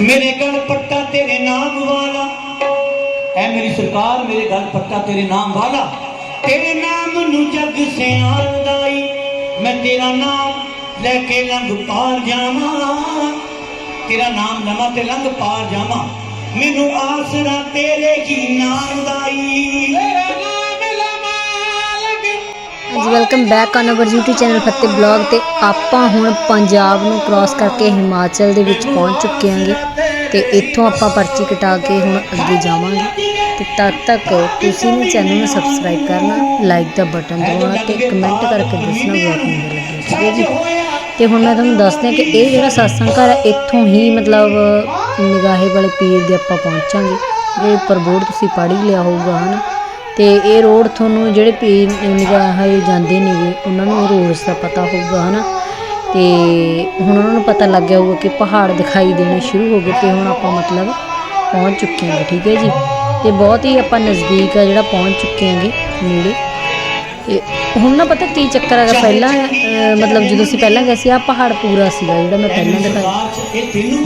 ਮੇਰੇ ਗਲ ਪੱਟਾ ਤੇਰੇ ਨਾਮ ਵਾਲਾ। ਐ ਮੇਰੀ ਸਰਕਾਰ ਮੇਰੇ ਗਲ ਪੱਟਾ ਤੇਰੇ ਨਾਮ ਵਾਲਾ। ਤੇਰੇ ਨਾਮ ਨੂੰ ਜਗ ਸਿਆਣਦਾ ਈ ਮੈਂ ਤੇਰਾ ਨਾਮ ਲੈ ਕੇ ਲੰਘ ਪਾਰ ਜਾਵਾਂ। ਤੇਰਾ ਨਾਮ ਲਵਾਂ ਤੇ ਲੰਘ ਪਾਰ ਜਾਵਾਂ। ਮੈਨੂੰ ਆਸਰਾ ਤੇਰੇ ਹੀ ਨਾਮ ਦਾ ਈ ਤੇਰਾ ਨਾਮ ਲਵਾਂ ਲੰਘ ਹਾਂਜੀ welcome back on our YouTube channel Fateh blog ਤੇ ਆਪਾਂ ਹੁਣ ਪੰਜਾਬ ਨੂੰ ਕ੍ਰਾਸ ਕਰਕੇ ਹਿਮਾਚਲ ਦੇ ਵਿੱਚ ਪਹੁੰਚ ਚੁੱਕੇ ਹਾਂਗੇ। ਤੇ ਇੱਥੋਂ ਆਪਾਂ ਪਰਚੀ ਕਟਾ ਕੇ ਹੁਣ ਅੱਗੇ ਜਾਵਾਂਗੇ। ਤੇ ਤਦ ਤੱਕ ਤੁਸੀਂ ਵੀ ਚੈਨਲ ਨੂੰ ਸਬਸਕ੍ਰਾਈਬ ਕਰਨਾ ਲਾਈਕ ਦਾ ਬਟਨ ਦਬਾਉਣਾ ਤੇ ਕਮੈਂਟ ਕਰਕੇ ਦੱਸਣਾ ਬਹੁਤ ਕਿਵੇਂ ਲੱਗਿਆ, ਠੀਕ ਹੈ ਜੀ? ਤੇ ਹੁਣ ਮੈਂ ਤੁਹਾਨੂੰ ਦੱਸਦੀ ਹਾਂ ਕਿ ਇਹ ਜਿਹੜਾ satsang ਘਰ ਹੈ, ਇੱਥੋਂ ਹੀ ਮਤਲਬ ਨਿਗਾਹੇ ਵਾਲੇ ਪੀਰ ਦੇ ਆਪਾਂ ਪਹੁੰਚਾਂਗੇ। ਇਹ ਉੱਪਰ ਬੋਰਡ ਤੁਸੀਂ ਪੜ੍ਹ ਹੀ ਲਿਆ ਹੋਊਗਾ, ਹਨਾ? ਤੇ ਇਹ ਰੋਡ ਤੁਹਾਨੂੰ ਜਿਹੜੇ ਪੀਰ ਨਿਗਾਹੇ ਜਾਂਦੇ ਨੇਗੇ, ਉਹਨਾਂ ਨੂੰ ਰੋਡਸ ਦਾ ਪਤਾ ਹੋਊਗਾ, ਹਨਾ? ਤੇ ਹੁਣ ਉਹਨਾਂ ਨੂੰ ਪਤਾ ਲੱਗ ਗਿਆ ਹੋਊਗਾ ਕਿ ਪਹਾੜ ਦਿਖਾਈ ਦੇਣੇ ਸ਼ੁਰੂ ਹੋ ਗਏ ਤੇ ਹੁਣ ਆਪਾਂ ਮਤਲਬ ਪਹੁੰਚ ਚੁੱਕੇ ਹਾਂ ਠੀਕ ਹੈ ਜੀ। ਤੇ ਬਹੁਤ ਹੀ ਆਪਾਂ ਨਜ਼ਦੀਕ ਆ ਜਿਹੜਾ ਪਹੁੰਚ ਚੁੱਕੇ ਹਾਂਗੇ ਨੇੜੇ। ਤੇ ਹੁਣ ਨਾ ਪਤਾ ਕੀ ਚੱਕਰ ਹੈਗਾ ਪਹਿਲਾਂ ਅਹ, ਮਤਲਬ ਜਦੋਂ ਅਸੀਂ ਪਹਿਲਾਂ ਗਏ ਸੀ ਆ ਪਹਾੜ ਪੂਰਾ ਸੀਗਾ ਜਿਹੜਾ ਮੈਂ ਪਹਿਲਾਂ ਦਿਖਾਇਆ।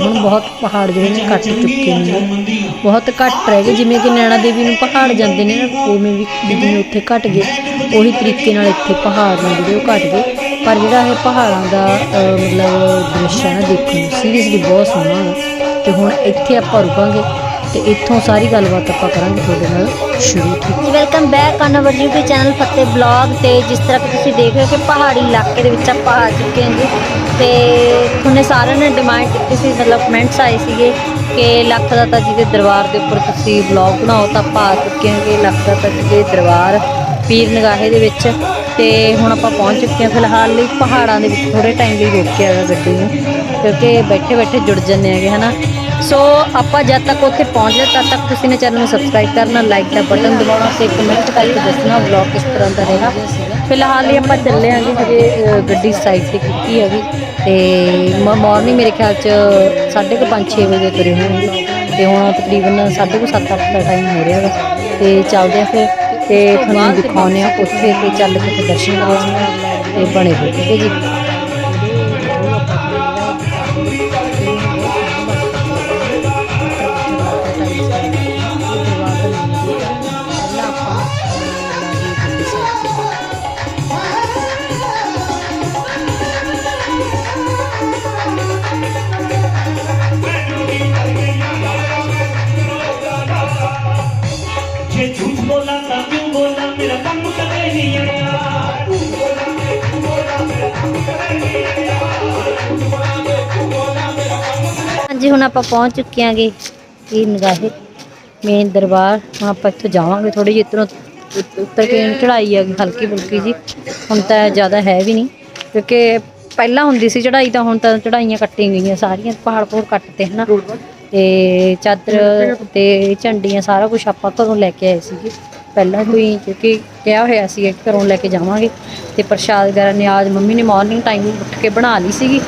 ਹੁਣ ਬਹੁਤ ਪਹਾੜ ਜਿਹੜੇ ਨੇ ਕੱਟ ਚੁੱਕੇ ਨੇ। ਬਹੁਤ ਘੱਟ ਰਹਿ ਗਏ ਜਿਵੇਂ ਕਿ ਨੈਣਾ ਦੇਵੀ ਨੂੰ ਪਹਾੜ ਜਾਂਦੇ ਨੇ ਨਾ ਉਵੇਂ ਵੀ ਜਿਵੇਂ ਉੱਥੇ ਘਟ ਗਏ। ਉਹੀ ਤਰੀਕੇ ਨਾਲ ਇੱਥੇ ਪਹਾੜ ਨੇ ਜਿਹੜੇ ਉਹ ਘਟ ਗਏ। ਪਰ ਜਿਹੜਾ ਇਹ ਪਹਾੜਾਂ ਦਾ ਅਹ, ਮਤਲਬ ਦ੍ਰਿਸ਼ ਹੈ ਨਾ ਦੇਖਣ ਨੂੰ ਸੀਰੀਅਸਲੀ ਬਹੁਤ ਸੋਹਣਾ ਹੈ ਤੇ ਹੁਣ ਇੱਥੇ ਆਪਾਂ ਰੁਕਾਂਗੇ ਤੇ ਇੱਥੋਂ ਸਾਰੀ ਗੱਲਬਾਤ ਆਪਾਂ ਕਰਾਂਗੇ ਤੁਹਾਡੇ ਨਾਲ ਸ਼ੁਰੂ ਠੀਕ welcome back on our YouTube channel Fateh blog ਤੇ ਜਿਸ ਤਰ੍ਹਾਂ ਕਿ ਤੁਸੀਂ ਦੇਖ ਰਹੇ ਹੋ ਕਿ ਪਹਾੜੀ ਇਲਾਕੇ ਦੇ ਵਿੱਚ ਆਪਾਂ ਆ ਚੁੱਕੇ ਹਾਂ ਜੀ। ਤੇ ਤੁਹਾਨੂੰ ਸਾਰਿਆਂ ਨੇ ਡਿਮਾਂਡ ਕੀਤੀ ਸੀ, ਮਤਲਬ ਕਮੈਂਟਸ ਆਏ ਸੀਗੇ ਕਿ ਲੱਖ ਦਾਤਾ ਜੀ ਦੇ ਦਰਬਾਰ ਦੇ ਉੱਪਰ ਤੁਸੀਂ ਬਲੌਗ ਬਣਾਓ ਤਾਂ ਆਪਾਂ ਆ ਚੁੱਕੇ ਹਾਂ ਕਿ ਲੱਖ ਦਾਤਾ ਜੀ ਦੇ ਦਰਬਾਰ ਪੀਰ ਨਗਾਹੇ ਦੇ ਵਿੱਚ। ਤੇ ਹੁਣ ਆਪਾਂ ਪਹੁੰਚ ਚੁੱਕੇ ਹਾਂ ਫਿਲਹਾਲ ਲਈ ਪਹਾੜਾਂ ਦੇ ਵਿੱਚ ਥੋੜੇ ਟਾਈਮ ਲਈ ਰੋਕਿਆ ਹੈਗਾ ਗੱਡੀ ਨੂੰ। ਕਿਉਂਕਿ ਬੈਠੇ ਬੈਠੇ ਜੁੜ ਜੰਨੇ ਹੈਗੇ ਹਨਾ? ਸੋ ਆਪਾਂ ਜਦ ਤੱਕ ਉੱਥੇ ਪਹੁੰਚਦੇ ਤਦ ਤੱਕ ਤੁਸੀਂ ਨੇ ਚੈਨਲ ਨੂੰ ਸਬਸਕ੍ਰਾਈਬ ਕਰਨਾ ਲਾਈਕ ਦਾ ਬਟਨ ਦਬਾਉਣਾ ਤੇ ਕਮੈਂਟ ਕਰਕੇ ਦੱਸਣਾ ਵਲੌਗ ਕਿਸ ਤਰ੍ਹਾਂ ਦਾ ਰਿਹਾ। ਫਿਲਹਾਲ ਹੀ ਆਪਾਂ ਚੱਲੇ ਆਂਗੇ ਹਜੇ ਅ, ਗੱਡੀ ਸਾਈਡ ਤੇ ਕੀਤੀ ਹੈਗੀ ਤੇ ਮਾਰਨਿੰਗ ਮੇਰੇ ਖਿਆਲ ਚ 5:30 6 ਵਜੇ ਤੁਰੇ ਹੋਣਗੇ ਤੇ ਹੁਣ ਤਕਰੀਬਨ 7:30 ਅੱਠ ਦਾ ਟਾਈਮ ਹੋ ਰਿਹਾ ਹੈਗਾ। ਤੇ ਚੱਲਦੇ ਆ ਫਿਰ ਤੇ ਤੁਹਾਨੂੰ ਦਿਖਾਉਂਦੇ ਆ ਉੱਥੇ ਤੇ ਚੱਲ ਕੇ ਤੇ ਦਰਸ਼ਨ ਕਰਾਂਗੇ ਤੇ ਬਣੇ ਹੋਏ ਠੀਕ ਹੈ ਜੀ? ਜੇ ਝੂਠ ਬੋਲਾਂ ਤਾਂ ਕਿਉਂ ਬੋਲਾਂ, ਮੇਰਾ ਕੰਮ ਕਦੇ ਨਹੀਂ ਅੜਿਆ ਹਾਂਜੀ, ਹੁਣ ਆਪਾਂ ਪਹੁੰਚ ਚੁੱਕੇ ਆਂਗੇ ਇਹ ਨਿਗਾਹੇ ਮੇਨ ਦਰਬਾਰ। ਹੁਣ ਆਪਾਂ ਇੱਥੋਂ ਜਾਵਾਂਗੇ ਥੋੜੀ ਜਿਹੀ, ਇੱਧਰੋਂ ਉੱਤ- ਉੱਤਰ ਕੇ ਚੜਾਈ ਹੈਗੀ ਹਲਕੀ ਫੁਲਕੀ ਜੀ। ਹੁਣ ਤਾਂ ਜ਼ਿਆਦਾ ਹੈ ਵੀ ਨਹੀਂ, ਕਿਉਂਕਿ ਪਹਿਲਾਂ ਹੁੰਦੀ ਸੀ ਚੜਾਈ ਤਾਂ ਹੁਣ ਤਾਂ ਚੜਾਈਆਂ ਕੱਟੀਆਂ ਗਈਆਂ, ਸਾਰੀਆਂ ਪਹਾੜ ਪਹਾੜ ਕੱਟਤੇ ਹਨਾ। ਤੇ ਚਾਦਰ ਤੇ ਝੰਡੀਆਂ ਸਾਰਾ ਕੁਝ ਆਪਾਂ ਘਰੋਂ ਲੈ ਕੇ ਆਏ ਸੀਗੇ। ਪਹਿਲਾਂ ਤੋਂ ਹੀ ਕਿਉਂਕਿ ਕਿਹਾ ਹੋਇਆ ਸੀ ਕਿ ਘਰੋਂ ਲੈ ਕੇ ਜਾਵਾਂਗੇ ਤੇ ਪ੍ਰਸ਼ਾਦ ਵਗੈਰਾ ਨਿਆਜ਼ ਮੰਮੀ ਨੇ ਮਾਰਨਿੰਗ ਟਾਈਮ ਉੱਠ ਕੇ ਬਣਾ ਲਈ ਸੀਗੀ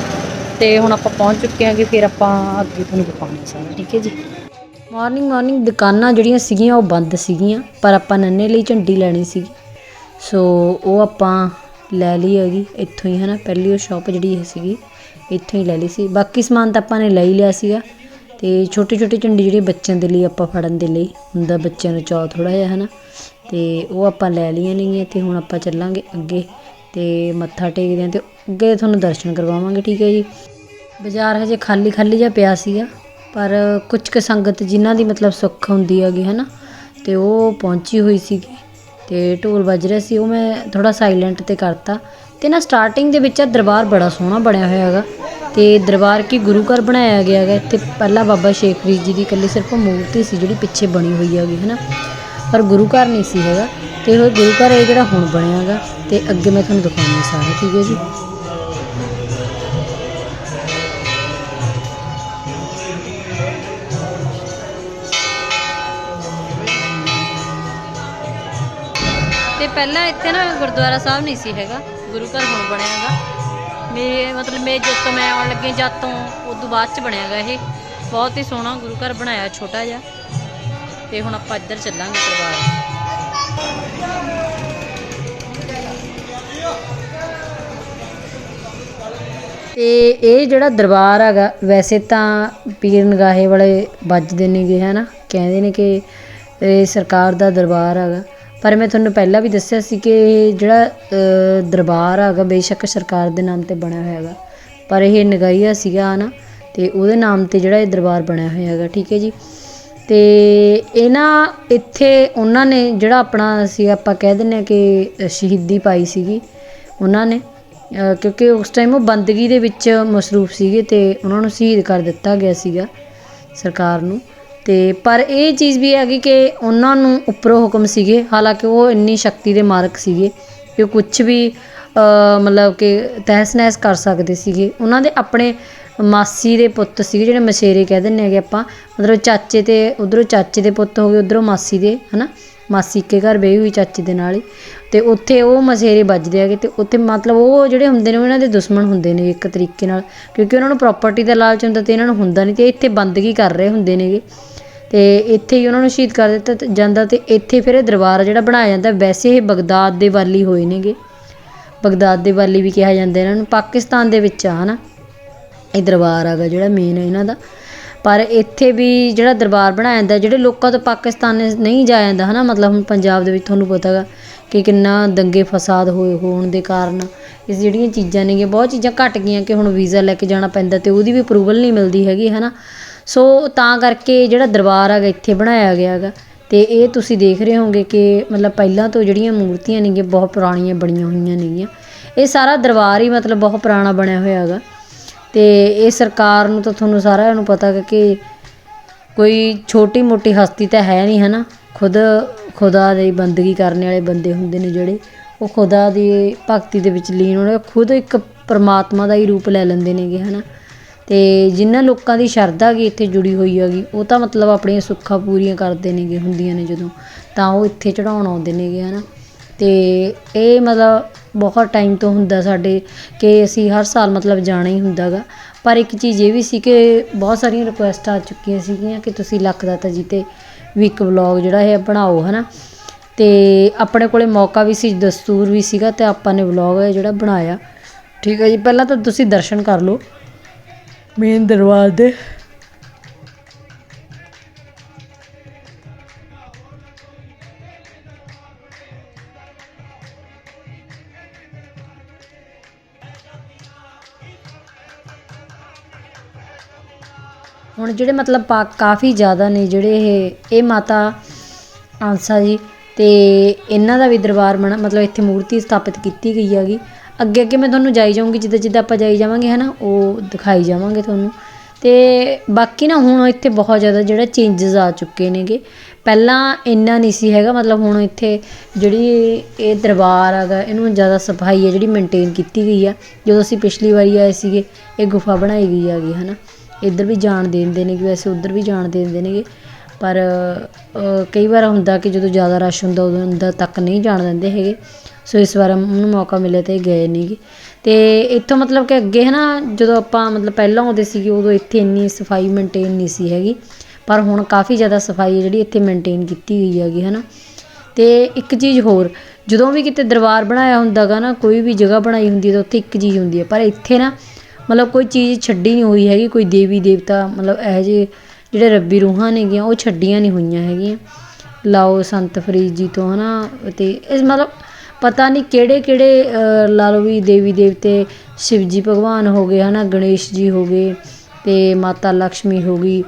ਤੇ ਹੁਣ ਆਪਾਂ ਪਹੁੰਚ ਚੁੱਕੇ ਹਾਂ ਕਿ ਫਿਰ ਆਪਾਂ ਅੱਗੇ ਤੁਹਾਨੂੰ ਦਿਖਾਉਣਾ ਸਾਰਾ, ਠੀਕ ਹੈ ਜੀ? ਮਾਰਨਿੰਗ ਮਾਰਨਿੰਗ ਦੁਕਾਨਾਂ ਜਿਹੜੀਆਂ ਸੀਗੀਆਂ ਉਹ ਬੰਦ ਸੀਗੀਆਂ, ਪਰ ਆਪਾਂ ਨੰਨੇ ਲਈ ਝੰਡੀ ਲੈਣੀ ਸੀਗੀ ਸੋ ਉਹ ਆਪਾਂ ਲੈ ਲਈ ਹੈਗੀ, ਇੱਥੋਂ ਹੀ ਹਨਾ, ਪਹਿਲੀ ਉਹ ਸ਼ਾਪ ਜਿਹੜੀ ਸੀਗੀ, ਇੱਥੋਂ ਹੀ ਲੈ ਲਈ ਸੀ। ਬਾਕੀ ਸਮਾਨ ਤਾਂ ਆਪਾਂ ਨੇ ਲੈ ਹੀ ਲਿਆ ਸੀਗਾ। ਤੇ ਛੋਟੇ ਛੋਟੇ ਝੰਡੀ ਜਿਹੜੇ ਬੱਚਿਆਂ ਦੇ ਲਈ ਆਪਾਂ ਫੜਨ ਦੇ ਲਈ, ਹੁੰਦਾ ਬੱਚਿਆਂ ਨੂੰ ਚਾਅ ਥੋੜਾ ਜਿਹਾ, ਹਨਾ? ਤੇ ਉਹ ਆਪਾਂ ਲੈ ਲਈਆਂ ਨੇਗੀਆਂ ਤੇ ਹੁਣ ਆਪਾਂ ਚੱਲਾਂਗੇ ਅੱਗੇ ਤੇ ਮੱਥਾ ਟੇਕਦੇ ਹਾਂ ਤੇ ਅੱਗੇ ਤੁਹਾਨੂੰ ਦਰਸ਼ਨ ਕਰਵਾਵਾਂਗੇ, ਠੀਕ ਹੈ ਜੀ? ਬਾਜ਼ਾਰ ਹਜੇ ਖਾਲੀ ਖਾਲੀ ਜਿਹਾ ਪਿਆ ਸੀਗਾ, ਪਰ ਕੁਝ ਕੁ ਸੰਗਤ ਜਿਨ੍ਹਾਂ ਦੀ ਮਤਲਬ ਸੁੱਖ ਹੁੰਦੀ ਹੈਗੀ, ਹਨਾ, ਤੇ ਉਹ ਪਹੁੰਚੀ ਹੋਈ ਸੀਗੀ ਤੇ ਢੋਲ ਵੱਜ ਰਿਹਾ ਸੀ, ਉਹ ਮੈਂ ਥੋੜਾ ਸਾਇਲੈਂਟ ਤੇ ਕਰਤਾ ਤੇ ਨਾ ਸਟਾਰਟਿੰਗ ਦੇ ਵਿੱਚ ਇਹ ਦਰਬਾਰ ਬੜਾ ਸੋਹਣਾ ਬਣਿਆ ਹੋਇਆ ਹੈਗਾ। ਤੇ ਦਰਬਾਰ ਕੀ ਗੁਰੂ ਘਰ ਬਣਾਇਆ ਗਿਆ ਹੈਗਾ। ਇੱਥੇ ਪਹਿਲਾਂ ਬਾਬਾ ਸ਼ੇਖ ਫਰੀਦ ਜੀ ਦੀ ਇਕੱਲੀ ਸਿਰਫ ਮੂਰਤੀ ਸੀ ਜਿਹੜੀ ਪਿੱਛੇ ਬਣੀ ਹੋਈ ਹੈਗੀ, ਹਨਾ? ਪਰ ਗੁਰੂ ਘਰ ਨਹੀਂ ਸੀ ਹੈਗਾ ਤੇ ਇਹ ਗੁਰੂ ਘਰ ਇਹ ਜਿਹੜਾ ਹੁਣ ਬਣਿਆ ਹੈਗਾ ਤੇ ਅੱਗੇ ਮੈਂ ਤੁਹਾਨੂੰ ਦਿਖਾਉਂਦੀ ਸਾਰਾ, ਠੀਕ ਹੈ ਜੀ? ਤੇ ਪਹਿਲਾਂ ਇੱਥੇ ਨਾ ਗੁਰਦੁਆਰਾ ਸਾਹਿਬ ਨਹੀਂ ਸੀ ਹੈਗਾ, ਗੁਰੂ ਘਰ ਹੁਣ ਬਣਿਆ ਹੈਗਾ। ਮੇਰੇ ਮਤਲਬ ਮੇਰੇ ਜਦ ਤੋਂ ਮੈਂ ਆਉਣ ਲੱਗੀ, ਜਦ ਤੋਂ ਉਦੋਂ ਬਾਅਦ ਚ ਬਣਿਆ ਹੈਗਾ ਇਹ। ਬਹੁਤ ਹੀ ਸੋਹਣਾ ਗੁਰੂ ਘਰ ਬਣਾਇਆ, ਛੋਟਾ ਜਿਹਾ। ਤੇ ਹੁਣ ਆਪਾਂ ਇੱਧਰ ਚੱਲਾਂਗੇ ਦਰਬਾਰ। ਤੇ ਇਹ ਜਿਹੜਾ ਦਰਬਾਰ ਹੈਗਾ, ਵੈਸੇ ਤਾਂ ਪੀਰ ਨਗਾਹੇ ਵਾਲੇ ਵੱਜਦੇ ਨੇਗੇ, ਹਨਾ? ਕਹਿੰਦੇ ਨੇ ਕਿ ਇਹ ਸਰਕਾਰ ਦਾ ਦਰਬਾਰ ਹੈਗਾ। ਪਰ ਮੈਂ ਤੁਹਾਨੂੰ ਪਹਿਲਾਂ ਵੀ ਦੱਸਿਆ ਸੀ ਕਿ ਇਹ ਜਿਹੜਾ ਦਰਬਾਰ ਹੈਗਾ ਬੇਸ਼ੱਕ ਸਰਕਾਰ ਦੇ ਨਾਮ ਤੇ ਬਣਿਆ ਹੋਇਆ ਹੈਗਾ। ਪਰ ਇਹ ਨਗਾਈਆ ਸੀਗਾ ਨਾ, ਤੇ ਉਹਦੇ ਨਾਮ ਤੇ ਜਿਹੜਾ ਇਹ ਦਰਬਾਰ ਬਣਿਆ ਹੋਇਆ ਹੈਗਾ, ਠੀਕ ਹੈ ਜੀ? ਤੇ ਇਹਨਾਂ ਇੱਥੇ ਉਹਨਾਂ ਨੇ ਜਿਹੜਾ ਆਪਣਾ ਸੀ, ਆਪਾਂ ਕਹਿ ਦਿੰਦੇ ਹਾਂ ਕਿ ਸ਼ਹੀਦੀ ਪਾਈ ਸੀਗੀ, ਉਹਨਾਂ ਨੇ ਕਿਉਂਕਿ ਉਸ ਟਾਈਮ ਉਹ ਬੰਦਗੀ ਦੇ ਵਿੱਚ ਮਸਰੂਫ ਸੀਗੇ ਤੇ ਉਹਨਾਂ ਨੂੰ ਸ਼ਹੀਦ ਕਰ ਦਿੱਤਾ ਗਿਆ ਸੀਗਾ ਸਰਕਾਰ ਨੂੰ। ਅਤੇ ਪਰ ਇਹ ਚੀਜ਼ ਵੀ ਹੈਗੀ ਕਿ ਉਹਨਾਂ ਨੂੰ ਉੱਪਰੋਂ ਹੁਕਮ ਸੀਗੇ, ਹਾਲਾਂਕਿ ਉਹ ਇੰਨੀ ਸ਼ਕਤੀ ਦੇ ਮਾਲਕ ਸੀਗੇ ਕਿ ਉਹ ਕੁਛ ਵੀ ਮਤਲਬ ਕਿ ਤਹਿਸ ਨਹਿਸ ਕਰ ਸਕਦੇ ਸੀਗੇ। ਉਹਨਾਂ ਦੇ ਆਪਣੇ ਮਾਸੀ ਦੇ ਪੁੱਤ ਸੀਗੇ, ਜਿਹੜੇ ਮਛੇਰੇ ਕਹਿ ਦਿੰਦੇ ਹੈਗੇ ਆਪਾਂ। ਮਤਲਬ ਚਾਚੇ ਤੇ, ਉਧਰੋਂ ਚਾਚੇ ਦੇ ਪੁੱਤ ਹੋ ਗਏ, ਉਧਰੋਂ ਮਾਸੀ ਦੇ, ਹਨਾ? ਮਾਸੀ ਕੇ ਘਰ ਬਈ ਹੋਈ ਚਾਚੇ ਦੇ ਨਾਲ ਹੀ। ਤੇ ਉੱਥੇ ਉਹ ਮਛੇਰੇ ਵੱਜਦੇ ਹੈਗੇ ਤੇ ਉੱਥੇ ਮਤਲਬ ਉਹ ਜਿਹੜੇ ਹੁੰਦੇ ਨੇ ਉਹਨਾਂ ਦੇ ਦੁਸ਼ਮਣ ਹੁੰਦੇ ਨੇ ਇੱਕ ਤਰੀਕੇ ਨਾਲ। ਕਿਉਂਕਿ ਉਹਨਾਂ ਨੂੰ ਪ੍ਰਾਪਰਟੀ ਦਾ ਲਾਲਚ ਹੁੰਦਾ ਤੇ ਇਹਨਾਂ ਨੂੰ ਹੁੰਦਾ ਨਹੀਂ ਤੇ ਇੱਥੇ ਬੰਦਗੀ ਕਰ ਰਹੇ ਹੁੰਦੇ ਨੇਗੇ। ਅਤੇ ਇੱਥੇ ਹੀ ਉਹਨਾਂ ਨੂੰ ਸ਼ਹੀਦ ਕਰ ਦਿੱਤਾ ਜਾਂਦਾ ਅਤੇ ਇੱਥੇ ਫਿਰ ਇਹ ਦਰਬਾਰ ਜਿਹੜਾ ਬਣਾਇਆ ਜਾਂਦਾ, ਵੈਸੇ ਇਹ ਬਗਦਾਦ ਦੇ ਵਾਲੀ ਹੋਏ ਨੇਗੇ। ਬਗਦਾਦ ਦੇ ਵਾਲੀ ਵੀ ਕਿਹਾ ਜਾਂਦਾ ਇਹਨਾਂ ਨੂੰ, ਪਾਕਿਸਤਾਨ ਦੇ ਵਿੱਚ ਆ ਹੈ ਨਾ ਇਹ ਦਰਬਾਰ ਹੈਗਾ ਜਿਹੜਾ ਮੇਨ ਇਹਨਾਂ ਦਾ। ਪਰ ਇੱਥੇ ਵੀ ਜਿਹੜਾ ਦਰਬਾਰ ਬਣਾਇਆ ਜਾਂਦਾ, ਜਿਹੜੇ ਲੋਕਾਂ ਤੋਂ ਪਾਕਿਸਤਾਨ ਨਹੀਂ ਜਾਇਆ ਜਾਂਦਾ ਹੈ ਨਾ ਮਤਲਬ ਹੁਣ ਪੰਜਾਬ ਦੇ ਵਿੱਚ ਤੁਹਾਨੂੰ ਪਤਾ ਹੈਗਾ ਕਿ ਕਿੰਨਾ ਦੰਗੇ ਫਸਾਦ ਹੋਏ ਹੋਣ ਦੇ ਕਾਰਨ। ਇਸ ਜਿਹੜੀਆਂ ਚੀਜ਼ਾਂ ਨੇਗੀਆਂ, ਬਹੁਤ ਚੀਜ਼ਾਂ ਘਟ ਗਈਆਂ ਕਿ ਹੁਣ ਵੀਜ਼ਾ ਲੈ ਕੇ ਜਾਣਾ ਪੈਂਦਾ ਤੇ ਉਹਦੀ ਵੀ ਅਪਰੂਵਲ ਨਹੀਂ ਮਿਲਦੀ ਹੈਗੀ ਹੈ ਨਾ ਸੋ ਤਾਂ ਕਰਕੇ ਜਿਹੜਾ ਦਰਬਾਰ ਹੈਗਾ, ਇੱਥੇ ਬਣਾਇਆ ਗਿਆ ਹੈਗਾ। ਅਤੇ ਇਹ ਤੁਸੀਂ ਦੇਖ ਰਹੇ ਹੋਵੋਗੇ ਕਿ ਮਤਲਬ ਪਹਿਲਾਂ ਤੋਂ ਜਿਹੜੀਆਂ ਮੂਰਤੀਆਂ ਨੇਗੀਆਂ, ਬਹੁਤ ਪੁਰਾਣੀਆਂ ਬਣੀਆਂ ਹੋਈਆਂ ਨੇਗੀਆਂ। ਇਹ ਸਾਰਾ ਦਰਬਾਰ ਹੀ ਮਤਲਬ ਬਹੁਤ ਪੁਰਾਣਾ ਬਣਿਆ ਹੋਇਆ ਹੈਗਾ। ਅਤੇ ਇਹ ਸਰਕਾਰ ਨੂੰ ਤਾਂ ਤੁਹਾਨੂੰ ਸਾਰਿਆਂ ਨੂੰ ਪਤਾ ਹੈ ਕਿ ਕੋਈ ਛੋਟੀ ਮੋਟੀ ਹਸਤੀ ਤਾਂ ਹੈ ਨਹੀਂ ਹੈ ਨਾ ਖੁਦ, ਖੁਦਾ ਦੀ ਬੰਦਗੀ ਕਰਨ ਵਾਲੇ ਬੰਦੇ ਹੁੰਦੇ ਨੇ ਜਿਹੜੇ। ਉਹ ਖੁਦਾ ਦੀ ਭਗਤੀ ਦੇ ਵਿੱਚ ਲੀਨ ਹੋਣੇ ਖੁਦ ਇੱਕ ਪਰਮਾਤਮਾ ਦਾ ਹੀ ਰੂਪ ਲੈ ਲੈਂਦੇ ਨੇਗੇ ਹੈ ਨਾ ਅਤੇ ਜਿਨ੍ਹਾਂ ਲੋਕਾਂ ਦੀ ਸ਼ਰਧਾ ਗੀ ਇੱਥੇ ਜੁੜੀ ਹੋਈ ਹੈਗੀ, ਉਹ ਤਾਂ ਮਤਲਬ ਆਪਣੀਆਂ ਸੁੱਖਾਂ ਪੂਰੀਆਂ ਕਰਦੇ ਨੇਗੇ, ਹੁੰਦੀਆਂ ਨੇ ਜਦੋਂ। ਤਾਂ ਉਹ ਇੱਥੇ ਚੜ੍ਹਾਉਣ ਆਉਂਦੇ ਨੇਗੇ ਹੈ ਨਾ ਅਤੇ ਇਹ ਮਤਲਬ ਬਹੁਤ ਟਾਈਮ ਤੋਂ ਹੁੰਦਾ ਸਾਡੇ ਕਿ ਅਸੀਂ ਹਰ ਸਾਲ ਮਤਲਬ ਜਾਣਾ ਹੀ ਹੁੰਦਾ ਗਾ ਪਰ ਇੱਕ ਚੀਜ਼ ਇਹ ਵੀ ਸੀ ਕਿ ਬਹੁਤ ਸਾਰੀਆਂ ਰਿਕੁਐਸਟਾਂ ਆ ਚੁੱਕੀਆਂ ਸੀਗੀਆਂ ਕਿ ਤੁਸੀਂ ਲੱਖ ਦਾਤਾ ਜੀ ਤੇ ਵੀ ਇੱਕ ਵਲੋਗ ਜਿਹੜਾ ਹੈ ਬਣਾਓ ਹੈ ਨਾ ਅਤੇ ਆਪਣੇ ਕੋਲੇ ਮੌਕਾ ਵੀ ਸੀ, ਦਸਤੂਰ ਵੀ ਸੀਗਾ ਅਤੇ ਆਪਾਂ ਨੇ ਵਲੋਗ ਜਿਹੜਾ ਬਣਾਇਆ। ਠੀਕ ਹੈ ਜੀ, ਪਹਿਲਾਂ ਤਾਂ ਤੁਸੀਂ ਦਰਸ਼ਨ ਕਰ ਲਓ। ਮੇਨ ਦਰਬਾਰ ਦੇ ਹੁਣ ਜਿਹੜੇ ਮਤਲਬ ਪਾ ਕਾਫੀ ਜ਼ਿਆਦਾ ਨੇ ਜਿਹੜੇ ਇਹ ਇਹ ਮਾਤਾ ਆਂਸਾ ਜੀ ਤੇ ਇਹਨਾਂ ਦਾ ਵੀ ਦਰਬਾਰ ਬਣਾ, ਮਤਲਬ ਇੱਥੇ ਮੂਰਤੀ ਸਥਾਪਿਤ ਕੀਤੀ ਗਈ ਹੈਗੀ। ਅੱਗੇ ਅੱਗੇ ਮੈਂ ਤੁਹਾਨੂੰ ਜਾਈ ਜਾਊਂਗੀ, ਜਿੱਦਾਂ ਜਿੱਦਾਂ ਆਪਾਂ ਜਾਈ ਜਾਵਾਂਗੇ ਹੈ ਨਾ ਉਹ ਦਿਖਾਈ ਜਾਵਾਂਗੇ ਤੁਹਾਨੂੰ। ਅਤੇ ਬਾਕੀ ਨਾ ਹੁਣ ਇੱਥੇ ਬਹੁਤ ਜ਼ਿਆਦਾ ਜਿਹੜਾ ਚੇਂਜਸ ਆ ਚੁੱਕੇ ਨੇਗੇ। ਪਹਿਲਾਂ ਇੰਨਾ ਨਹੀਂ ਸੀ ਹੈਗਾ, ਮਤਲਬ ਹੁਣ ਇੱਥੇ ਜਿਹੜੀ ਇਹ ਦਰਬਾਰ ਹੈਗਾ, ਇਹਨੂੰ ਜ਼ਿਆਦਾ ਸਫ਼ਾਈ ਹੈ ਜਿਹੜੀ ਮੇਨਟੇਨ ਕੀਤੀ ਗਈ ਆ। ਜਦੋਂ ਅਸੀਂ ਪਿਛਲੀ ਵਾਰੀ ਆਏ ਸੀਗੇ, ਇਹ ਗੁਫਾ ਬਣਾਈ ਗਈ ਹੈਗੀ ਹੈ ਨਾ ਇੱਧਰ ਵੀ ਜਾਣ ਦੇ ਦਿੰਦੇ ਨੇ ਵੈਸੇ ਉੱਧਰ ਵੀ ਜਾਣ ਦੇ ਦਿੰਦੇ ਨੇਗੇ। ਪਰ ਕਈ ਵਾਰ ਹੁੰਦਾ ਕਿ ਜਦੋਂ ਜ਼ਿਆਦਾ ਰਸ਼ ਹੁੰਦਾ, ਉਦੋਂ ਅੰਦਰ ਤੱਕ ਨਹੀਂ ਜਾਣ ਦਿੰਦੇ ਹੈਗੇ। ਸੋ ਇਸ ਵਾਰ ਉਹਨੂੰ ਮੌਕਾ ਮਿਲਿਆ ਤਾਂ ਇਹ ਗਏ ਨਹੀਂ ਨੇਗੇ ਅਤੇ ਇੱਥੋਂ ਮਤਲਬ ਕਿ ਅੱਗੇ ਹੈ ਨਾ ਜਦੋਂ ਆਪਾਂ ਮਤਲਬ ਪਹਿਲਾਂ ਆਉਂਦੇ ਸੀਗੇ, ਉਦੋਂ ਇੱਥੇ ਇੰਨੀ ਸਫ਼ਾਈ ਮੇਨਟੇਨ ਨਹੀਂ ਸੀ ਹੈਗੀ। ਪਰ ਹੁਣ ਕਾਫੀ ਜ਼ਿਆਦਾ ਸਫ਼ਾਈ ਹੈ ਜਿਹੜੀ ਇੱਥੇ ਮੇਨਟੇਨ ਕੀਤੀ ਹੋਈ ਹੈਗੀ ਹੈ ਨਾ ਅਤੇ ਇੱਕ ਚੀਜ਼ ਹੋਰ, ਜਦੋਂ ਵੀ ਕਿਤੇ ਦਰਬਾਰ ਬਣਾਇਆ ਹੁੰਦਾ ਗਾ ਨਾ, ਕੋਈ ਵੀ ਜਗ੍ਹਾ ਬਣਾਈ ਹੁੰਦੀ ਹੈ ਤਾਂ ਉੱਥੇ ਇੱਕ ਚੀਜ਼ ਹੁੰਦੀ ਹੈ। ਪਰ ਇੱਥੇ ਨਾ, ਮਤਲਬ ਕੋਈ ਚੀਜ਼ ਛੱਡੀ ਨਹੀਂ ਹੋਈ ਹੈਗੀ, ਕੋਈ ਦੇਵੀ ਦੇਵਤਾ ਮਤਲਬ ਇਹੋ ਜਿਹੇ ਜਿਹੜੇ ਰੱਬੀ ਰੂਹਾਂ ਨੇਗੀਆਂ, ਉਹ ਛੱਡੀਆਂ ਨਹੀਂ ਹੋਈਆਂ ਹੈਗੀਆਂ। ਲਾਓ ਸੰਤ ਫਰੀਦ ਜੀ ਤੋਂ, ਹਨਾ ਅਤੇ ਇਸ ਮਤਲਬ ਪਤਾ ਨਹੀਂ ਕਿਹੜੇ ਕਿਹੜੇ ਲਾ ਲਓ ਵੀ ਦੇਵੀ ਦੇਵਤੇ ਸ਼ਿਵ ਜੀ ਭਗਵਾਨ ਹੋ ਗਏ ਹੈ ਨਾ ਗਣੇਸ਼ ਜੀ ਹੋ ਗਏ ਅਤੇ ਮਾਤਾ ਲਕਸ਼ਮੀ ਹੋ ਗਈ।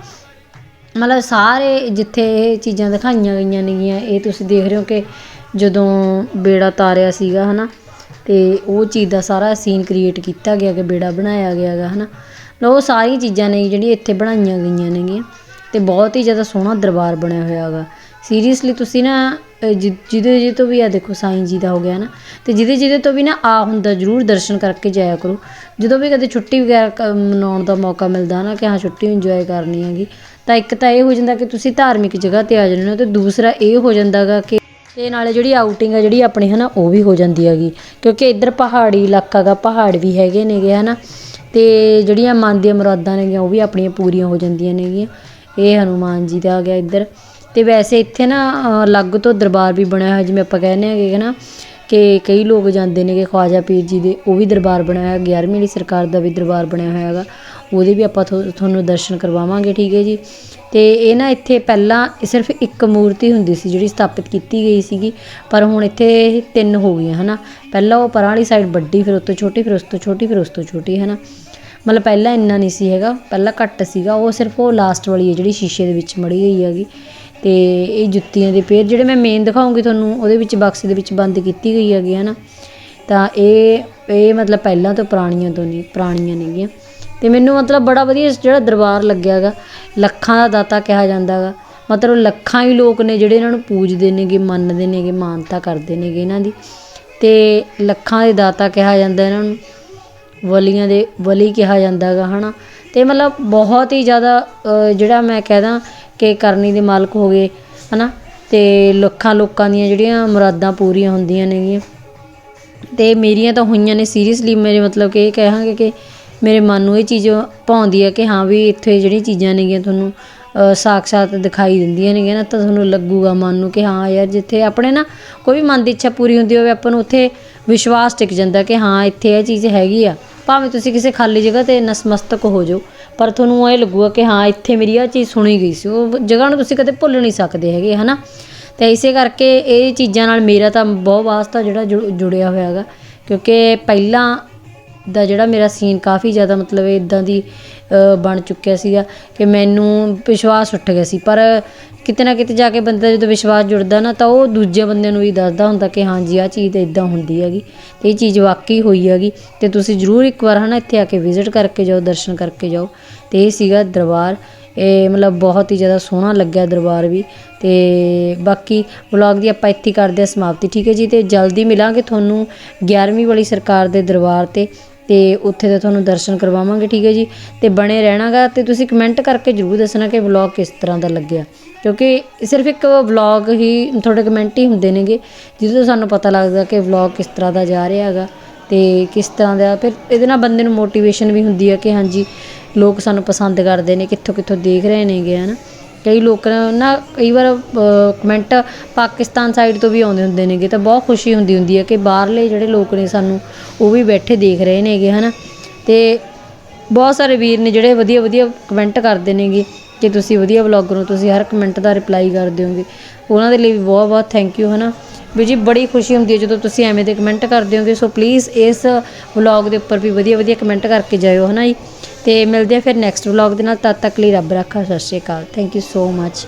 ਮਤਲਬ ਸਾਰੇ ਜਿੱਥੇ ਇਹ ਚੀਜ਼ਾਂ ਦਿਖਾਈਆਂ ਗਈਆਂ ਨੇਗੀਆਂ, ਇਹ ਤੁਸੀਂ ਦੇਖ ਰਹੇ ਹੋ ਕਿ ਜਦੋਂ ਬੇੜਾ ਤਾਰਿਆ ਸੀਗਾ ਹੈ ਨਾ ਅਤੇ ਉਹ ਚੀਜ਼ ਦਾ ਸਾਰਾ ਸੀਨ ਕ੍ਰੀਏਟ ਕੀਤਾ ਗਿਆ ਕਿ ਬੇੜਾ ਬਣਾਇਆ ਗਿਆ ਹੈਗਾ ਹਨਾ। ਲੋ ਉਹ ਸਾਰੀਆਂ ਚੀਜ਼ਾਂ ਨੇ ਜਿਹੜੀਆਂ ਇੱਥੇ ਬਣਾਈਆਂ ਗਈਆਂ ਨੇਗੀਆਂ ਅਤੇ ਬਹੁਤ ਹੀ ਜ਼ਿਆਦਾ ਸੋਹਣਾ ਦਰਬਾਰ ਬਣਿਆ ਹੋਇਆ ਹੈਗਾ ਸੀਰੀਅਸਲੀ ਤੁਸੀਂ ਨਾ ਜਿ- ਜਿਹਦੇ ਜਿਹਦੇ ਤੋਂ ਵੀ ਆ ਦੇਖੋ ਸਾਈਂ ਜੀ ਦਾ ਹੋ ਗਿਆ ਨਾ, ਤੇ ਜਿਹਦੇ ਜਿਹਦੇ ਤੋਂ ਵੀ ਨਾ ਆ ਹੁੰਦਾ ਜ਼ਰੂਰ ਦਰਸ਼ਨ ਕਰਕੇ ਜਾਇਆ ਕਰੋ। ਜਦੋਂ ਵੀ ਕਦੇ ਛੁੱਟੀ ਵਗੈਰਾ ਕ- ਮਨਾਉਣ ਦਾ ਮੌਕਾ ਮਿਲਦਾ ਨਾ ਕਿ ਹਾਂ ਛੁੱਟੀ ਇੰਜੋਏ ਕਰਨੀ ਹੈਗੀ, ਤਾਂ ਇੱਕ ਤਾਂ ਇਹ ਹੋ ਜਾਂਦਾ ਕਿ ਤੁਸੀਂ ਧਾਰਮਿਕ ਜਗ੍ਹਾ ਤੇ ਆ ਜਾਂਦੇ ਹੋ ਤੇ ਦੂਸਰਾ ਇਹ ਹੋ ਜਾਂਦਾਗਾ ਕਿ ਤੇ ਨਾਲੇ ਜਿਹੜੀ ਆਊਟਿੰਗ ਆ ਜਿਹੜੀ ਆਪਣੀ ਹਨਾ ਉਹ ਵੀ ਹੋ ਜਾਂਦੀ ਹੈਗੀ। ਕਿਉਂਕਿ ਇੱਧਰ ਪਹਾੜੀ ਇਲਾਕਾ ਗਾ, ਪਹਾੜ ਵੀ ਹੈਗੇ ਨੇਗੇ ਹਨਾ, ਤੇ ਜਿਹੜੀਆਂ ਮਨ ਦੀਆਂ ਮੁਰਾਦਾਂ ਨੇਗੀਆਂ ਉਹ ਵੀ ਆਪਣੀਆਂ ਪੂਰੀਆਂ ਹੋ ਜਾਂਦੀਆਂ ਨੇਗੀਆਂ। ਇਹ ਹਨੂਮਾਨ ਜੀ ਦਾ ਆ ਗਿਆ ਇੱਧਰ। ਅਤੇ ਵੈਸੇ ਇੱਥੇ ਨਾ ਅਲੱਗ ਤੋਂ ਦਰਬਾਰ ਵੀ ਬਣਿਆ ਹੋਇਆ, ਜਿਵੇਂ ਆਪਾਂ ਕਹਿੰਦੇ ਹੈਗੇ ਨਾ ਕਿ ਕਈ ਲੋਕ ਜਾਂਦੇ ਨੇਗੇ ਕਿ ਖਵਾਜਾ ਪੀਰ ਜੀ ਦੇ, ਉਹ ਵੀ ਦਰਬਾਰ ਬਣਾਇਆ ਹੋਇਆ 11ਵੀਂ ਵਾਲੀ ਸਰਕਾਰ ਦਾ ਵੀ ਦਰਬਾਰ ਬਣਿਆ ਹੋਇਆ ਹੈਗਾ, ਉਹਦੇ ਵੀ ਆਪਾਂ ਥੋ- ਤੁਹਾਨੂੰ ਦਰਸ਼ਨ ਕਰਵਾਵਾਂਗੇ, ਠੀਕ ਹੈ ਜੀ। ਅਤੇ ਇਹ ਨਾ ਇੱਥੇ ਪਹਿਲਾਂ ਸਿਰਫ ਇੱਕ ਮੂਰਤੀ ਹੁੰਦੀ ਸੀ, ਜਿਹੜੀ ਸਥਾਪਿਤ ਕੀਤੀ ਗਈ ਸੀਗੀ, ਪਰ ਹੁਣ ਇੱਥੇ ਤਿੰਨ ਹੋ ਗਈਆਂ ਹੈ ਨਾ ਪਹਿਲਾਂ ਉਹ ਪਰਾਂ ਵਾਲੀ ਸਾਈਡ ਵੱਡੀ, ਫਿਰ ਉਸ ਤੋਂ ਛੋਟੀ, ਫਿਰ ਉਸ ਤੋਂ ਛੋਟੀ, ਫਿਰ ਉਸ ਤੋਂ ਛੋਟੀ ਹੈ ਨਾ ਮਤਲਬ ਪਹਿਲਾਂ ਇੰਨਾ ਨਹੀਂ ਸੀ ਹੈਗਾ, ਪਹਿਲਾਂ ਘੱਟ ਸੀਗਾ, ਉਹ ਸਿਰਫ ਉਹ ਲਾਸਟ ਵਾਲੀ ਹੈ, ਜਿਹੜੀ ਸ਼ੀਸ਼ੇ ਦੇ ਵਿੱਚ ਮੜੀ ਗਈ ਹੈਗੀ। ਤੇ ਇਹ ਜੁੱਤੀਆਂ ਦੇ ਪੇਰ ਜਿਹੜੇ ਮੈਂ ਮੇਨ ਦਿਖਾਉਂਗੀ ਤੁਹਾਨੂੰ, ਉਹਦੇ ਵਿੱਚ ਬਕਸੇ ਦੇ ਵਿੱਚ ਬੰਦ ਕੀਤੀ ਗਈ ਹੈਗੀ ਹੈ ਨਾ, ਤਾਂ ਇਹ ਇਹ ਮਤਲਬ ਪਹਿਲਾਂ ਤੋਂ ਪੁਰਾਣੀਆਂ ਤੋਂ ਨਹੀਂ, ਪੁਰਾਣੀਆਂ ਨੇਗੀਆਂ ਤੇ ਮੈਨੂੰ ਮਤਲਬ ਬੜਾ ਵਧੀਆ ਜਿਹੜਾ ਦਰਬਾਰ ਲੱਗਿਆ ਹੈਗਾ, ਲੱਖਾਂ ਦਾ ਦਾਤਾ ਕਿਹਾ ਜਾਂਦਾ ਹੈਗਾ। ਮਤਲਬ ਲੱਖਾਂ ਹੀ ਲੋਕ ਨੇ ਜਿਹੜੇ ਇਹਨਾਂ ਨੂੰ ਪੂਜਦੇ ਨੇਗੇ, ਮੰਨਦੇ ਨੇਗੇ, ਮਾਨਤਾ ਕਰਦੇ ਨੇਗੇ ਇਹਨਾਂ ਦੀ। ਤੇ ਲੱਖਾਂ ਦੇ ਦਾਤਾ ਕਿਹਾ ਜਾਂਦਾ ਇਹਨਾਂ ਨੂੰ, ਵਲੀਆਂ ਦੇ, ਵਲੀ ਕਿਹਾ ਜਾਂਦਾ ਹੈਗਾ, ਹਨਾ। ਤੇ ਮਤਲਬ ਬਹੁਤ ਹੀ ਜ਼ਿਆਦਾ ਜਿਹੜਾ ਮੈਂ ਕਹਦਾ ਕਿ ਕਰਨੀ ਦੇ ਮਾਲਕ ਹੋ ਗਏ ਹੈ ਨਾ ਅਤੇ ਲੱਖਾਂ ਲੋਕਾਂ ਦੀਆਂ ਜਿਹੜੀਆਂ ਮੁਰਾਦਾਂ ਪੂਰੀਆਂ ਹੁੰਦੀਆਂ ਨੇਗੀਆਂ। ਅਤੇ ਮੇਰੀਆਂ ਤਾਂ ਹੋਈਆਂ ਨੇ ਸੀਰੀਅਸਲੀ, ਮੇਰੇ ਮਤਲਬ ਕਿ ਇਹ ਕਹਾਂਗੇ ਕਿ ਮੇਰੇ ਮਨ ਨੂੰ ਇਹ ਚੀਜ਼ ਭਾਉਂਦੀ ਹੈ ਕਿ ਹਾਂ ਵੀ ਇੱਥੇ ਜਿਹੜੀਆਂ ਚੀਜ਼ਾਂ ਨੇਗੀਆਂ ਤੁਹਾਨੂੰ ਸਾਕਸ਼ਾਤ ਦਿਖਾਈ ਦਿੰਦੀਆਂ ਨੇਗੀਆਂ, ਨਾ ਤਾਂ ਤੁਹਾਨੂੰ ਲੱਗੂਗਾ ਮਨ ਨੂੰ ਕਿ ਹਾਂ ਯਾਰ ਜਿੱਥੇ ਆਪਣੇ ਨਾ ਕੋਈ ਵੀ ਮਨ ਦੀ ਇੱਛਾ ਪੂਰੀ ਹੁੰਦੀ ਹੋਵੇ, ਆਪਾਂ ਨੂੰ ਉੱਥੇ ਵਿਸ਼ਵਾਸ ਟਿਕ ਜਾਂਦਾ ਕਿ ਹਾਂ ਇੱਥੇ ਇਹ ਚੀਜ਼ ਹੈਗੀ ਆ। ਭਾਵੇਂ ਤੁਸੀਂ ਕਿਸੇ ਖਾਲੀ ਜਗ੍ਹਾ ਤੇ ਨਸਮਸਤਕ ਹੋ ਜਾਓ ਪਰ ਤੁਹਾਨੂੰ ਇਹ ਲੱਗੂਗਾ ਕਿ ਹਾਂ, ਇੱਥੇ ਮੇਰੀ ਇਹ ਚੀਜ਼ ਸੁਣੀ ਗਈ ਸੀ। ਉਹ ਜਗ੍ਹਾ ਨੂੰ ਤੁਸੀਂ ਕਦੇ ਭੁੱਲ ਨਹੀਂ ਸਕਦੇ ਹੈਗੇ, ਹਨਾ? ਤੇ ਇਸੇ ਕਰਕੇ ਇਹ ਚੀਜ਼ਾਂ ਨਾਲ ਮੇਰਾ ਤਾਂ ਬਹੁਤ ਵਾਸਤਾ ਜਿਹੜਾ ਜੁ- ਜੁੜਿਆ ਹੋਇਆ ਹੈਗਾ। ਕਿਉਂਕਿ ਪਹਿਲਾਂ ਦਾ ਜਿਹੜਾ ਮੇਰਾ ਸੀਨ ਕਾਫੀ ਜ਼ਿਆਦਾ ਮਤਲਬ ਇਦਾਂ ਦੀ ਬਣ ਚੁੱਕਿਆ ਸੀਗਾ ਕਿ ਮੈਨੂੰ ਵਿਸ਼ਵਾਸ ਉੱਠ ਗਿਆ ਸੀ। ਪਰ ਕਿਤੇ ਨਾ ਕਿਤੇ ਜਾ ਕੇ ਬੰਦੇ ਦਾ ਜਦੋਂ ਵਿਸ਼ਵਾਸ ਜੁੜਦਾ ਨਾ ਤਾਂ ਉਹ ਦੂਜੇ ਬੰਦੇ ਨੂੰ ਵੀ ਦੱਸਦਾ ਹੁੰਦਾ ਕਿ ਹਾਂਜੀ ਆਹ ਚੀਜ਼ ਤਾਂ ਇਦਾਂ ਹੁੰਦੀ ਹੈਗੀ ਤੇ ਇਹ ਚੀਜ਼ ਵਾਕਈ ਹੋਈ ਹੈਗੀ ਤੇ ਤੁਸੀਂ ਜ਼ਰੂਰ ਇੱਕ ਵਾਰ ਹਨਾ ਇੱਥੇ ਆ ਕੇ ਵਿਜ਼ਿਟ ਕਰਕੇ ਜਾਓ, ਦਰਸ਼ਨ ਕਰਕੇ ਜਾਓ। ਤੇ ਇਹ ਸੀਗਾ ਦਰਬਾਰ। ਇਹ ਮਤਲਬ ਬਹੁਤ ਹੀ ਜ਼ਿਆਦਾ ਸੋਹਣਾ ਲੱਗਿਆ ਦਰਬਾਰ ਵੀ ਤੇ ਬਾਕੀ ਵਲੌਗ ਦੀ ਆਪਾਂ ਇੱਥੇ ਕਰਦੇ ਹਾਂ ਸਮਾਪਤੀ। ਠੀਕ ਹੈ ਜੀ, ਤੇ ਜਲਦੀ ਮਿਲਾਂਗੇ ਤੁਹਾਨੂੰ 11ਵੀਂ ਵਾਲੀ ਸਰਕਾਰ ਦੇ ਦਰਬਾਰ ਤੇ। ਤੇ ਉੱਥੇ ਦੇ ਤੁਹਾਨੂੰ ਦਰਸ਼ਨ ਕਰਵਾਵਾਂਗੇ, ਠੀਕ ਹੈ ਜੀ। ਤੇ ਬਣੇ ਰਹਿਣਾਗਾ ਤੇ ਤੁਸੀਂ ਕਮੈਂਟ ਕਰਕੇ ਜਰੂਰ ਦੱਸਣਾ ਕਿ ਵਲੌਗ ਕਿਸ ਤਰ੍ਹਾਂ ਦਾ ਲੱਗਿਆ। ਕਿਉਂਕਿ ਸਿਰਫ ਇੱਕ ਵਲੌਗ ਹੀ ਤੁਹਾਡੇ ਕਮੈਂਟ ਹੀ ਹੁੰਦੇ ਨੇਗੇ, ਜਿਹਦੇ ਤੋਂ ਸਾਨੂੰ ਪਤਾ ਲੱਗਦਾ ਕਿ ਵਲੌਗ ਕਿਸ ਤਰ੍ਹਾਂ ਦਾ ਜਾ ਰਿਹਾ ਹੈਗਾ ਤੇ ਕਿਸ ਤਰ੍ਹਾਂ ਦਾ। ਫਿਰ ਇਹਦੇ ਨਾਲ ਬੰਦੇ ਨੂੰ ਮੋਟੀਵੇਸ਼ਨ ਵੀ ਹੁੰਦੀ ਹੈ ਕਿ ਹਾਂਜੀ, ਲੋਕ ਸਾਨੂੰ ਪਸੰਦ ਕਰਦੇ ਨੇ ਕਿੱਥੋਂ ਕਿੱਥੋਂ ਦੇਖ ਰਹੇ ਨੇਗੇ, ਹਨਾ। ਕਈ ਲੋਕ ਨਾ ਕਈ ਵਾਰ ਕਮੈਂਟ ਪਾਕਿਸਤਾਨ ਸਾਈਡ ਤੋਂ ਵੀ ਆਉਂਦੇ ਹੁੰਦੇ ਨੇਗੇ, ਤਾਂ ਬਹੁਤ ਖੁਸ਼ੀ ਹੁੰਦੀ ਹੁੰਦੀ ਹੈ ਕਿ ਬਾਹਰਲੇ ਜਿਹੜੇ ਲੋਕ ਨੇ ਸਾਨੂੰ, ਉਹ ਵੀ ਬੈਠੇ ਦੇਖ ਰਹੇ ਨੇਗੇ, ਹਨਾ? ਤੇ ਬਹੁਤ ਸਾਰੇ ਵੀਰ ਨੇ ਜਿਹੜੇ ਵਧੀਆ ਵਧੀਆ ਕਮੈਂਟ ਕਰਦੇ ਨੇਗੇ ਕਿ ਤੁਸੀਂ ਵਧੀਆ ਵਲੌਗਰ ਹੋ, ਤੁਸੀਂ ਹਰ ਕਮੈਂਟ ਦਾ ਰਿਪਲਾਈ ਕਰਦੇ ਹੋਗੇ। ਉਹਨਾਂ ਦੇ ਲਈ ਵੀ ਬਹੁਤ ਬਹੁਤ ਥੈਂਕ ਯੂ ਹਨਾ? ਵੀ ਜੀ, ਬੜੀ ਖੁਸ਼ੀ ਹੁੰਦੀ ਹੈ ਜਦੋਂ ਤੁਸੀਂ ਐਵੇਂ ਦੇ ਕਮੈਂਟ ਕਰਦੇ ਹੋਗੇ ਸੋ ਪਲੀਜ਼ ਇਸ ਵਲੌਗ ਦੇ ਉੱਪਰ ਵੀ ਵਧੀਆ ਵਧੀਆ ਕਮੈਂਟ ਕਰਕੇ ਜਾਇਓ, ਹਨਾ ਜੀ? ਤੇ ਮਿਲਦੇ ਆ ਫਿਰ ਨੈਕਸਟ ਵਲੌਗ ਦੇ ਨਾਲ, ਤਦ ਤੱਕ ਲਈ ਰੱਬ ਰੱਖਾ, ਸਤਿ ਸ਼੍ਰੀ ਅਕਾਲ। Thank you so much